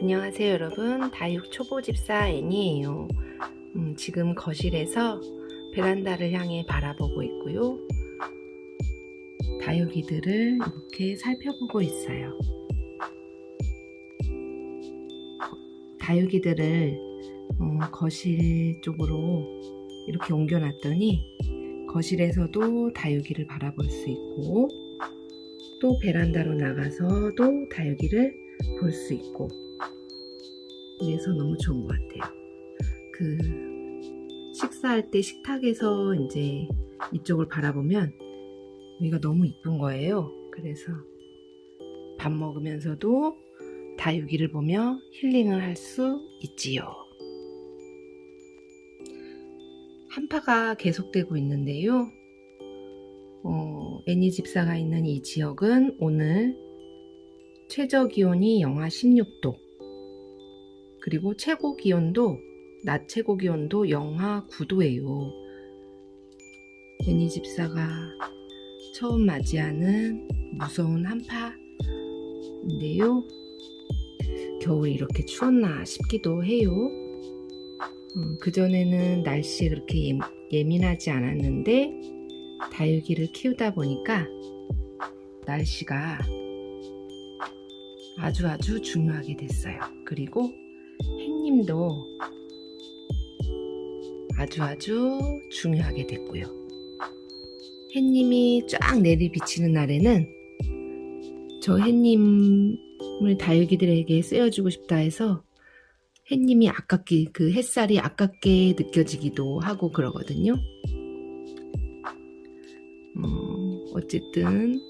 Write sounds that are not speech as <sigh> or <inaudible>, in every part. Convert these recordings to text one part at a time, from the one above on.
안녕하세요 여러분. 다육 초보 집사 애니에요. 음, 지금 거실에서 베란다를 향해 바라보고 있고요. 다육이들을 이렇게 살펴보고 있어요. 다육이들을 어, 거실 쪽으로 이렇게 옮겨놨더니 거실에서도 다육이를 바라볼 수 있고 또 베란다로 나가서도 다육이를 볼 수 있고 그래서 너무 좋은 것 같아요. 그 식사할 때 식탁에서 이제 이쪽을 바라보면 여기가 너무 이쁜 거예요. 그래서 밥 먹으면서도 다육이를 보며 힐링을 할 수 있지요. 한파가 계속되고 있는데요. 어, 애니 집사가 있는 이 지역은 오늘 최저 기온이 영하 16도, 그리고 최고 기온도, 낮 최고 기온도 영하 9도예요. 애니 집사가 처음 맞이하는 무서운 한파인데요. 겨울이 이렇게 추웠나 싶기도 해요. 음, 그전에는 날씨에 그렇게 예, 예민하지 않았는데, 다육이를 키우다 보니까 날씨가 아주 아주 중요하게 됐어요. 그리고 햇님도 아주 아주 중요하게 됐고요. 햇님이 쫙 내리 비치는 날에는 저 햇님을 다육이들에게 쓰여주고 싶다 해서 햇님이 아깝게 그 햇살이 아깝게 느껴지기도 하고 그러거든요. 어, 어쨌든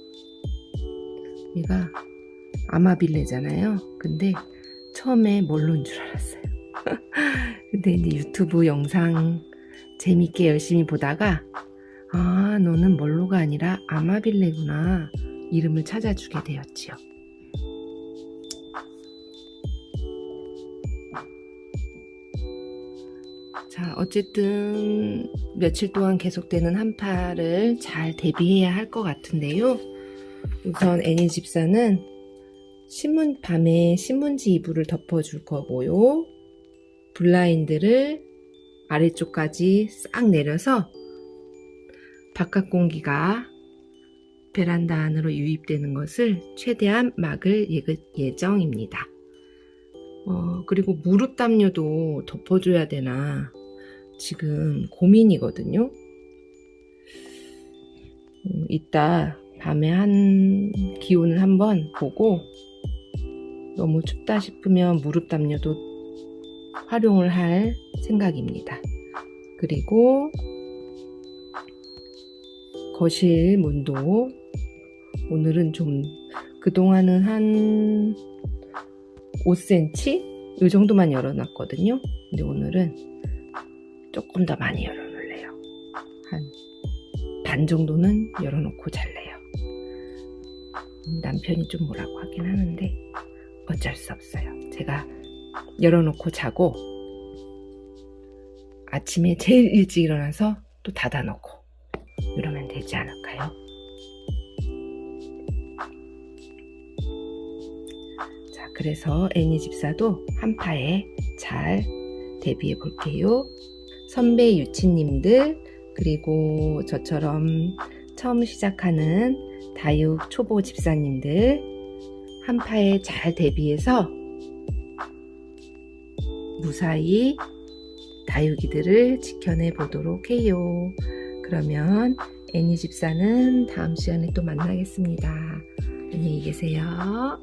얘가 아마빌레잖아요. 근데 처음에 뭘로인 줄 알았어요. <laughs> 근데 이제 유튜브 영상 재밌게 열심히 보다가 아 너는 멀로가 아니라 아마빌레구나 이름을 찾아주게 되었지요. 자, 어쨌든 며칠 동안 계속되는 한파를 잘 대비해야 할 것 같은데요. 우선 애니 집사는 신문 밤에 신문지 이불을 덮어줄 거고요. 블라인드를 아래쪽까지 싹 내려서 바깥 공기가 베란다 안으로 유입되는 것을 최대한 막을 예- 예정입니다. 어, 그리고 무릎 담요도 덮어줘야 되나 지금 고민이거든요. 음, 이따 밤에 한 기온을 한번 보고 너무 춥다 싶으면 무릎 담요도 활용을 할 생각입니다. 그리고 거실 문도 오늘은 좀 그동안은 한 5cm 이 정도만 열어놨거든요. 근데 오늘은 조금 더 많이 열어놓을래요. 한 반 정도는 열어놓고 잘래요. 남편이 좀 뭐라고 하긴 하는데 어쩔 수 없어요. 제가 열어놓고 자고 아침에 제일 일찍 일어나서 또 닫아놓고 이러면 되지 않을까요? 자, 그래서 애니 집사도 한파에 잘 대비해 볼게요. 선배 유치님들, 그리고 저처럼 처음 시작하는 다육 초보 집사님들, 한파에 잘 대비해서 무사히 다육이들을 지켜내 보도록 해요. 그러면 애니 집사는 다음 시간에 또 만나겠습니다. 안녕히 계세요.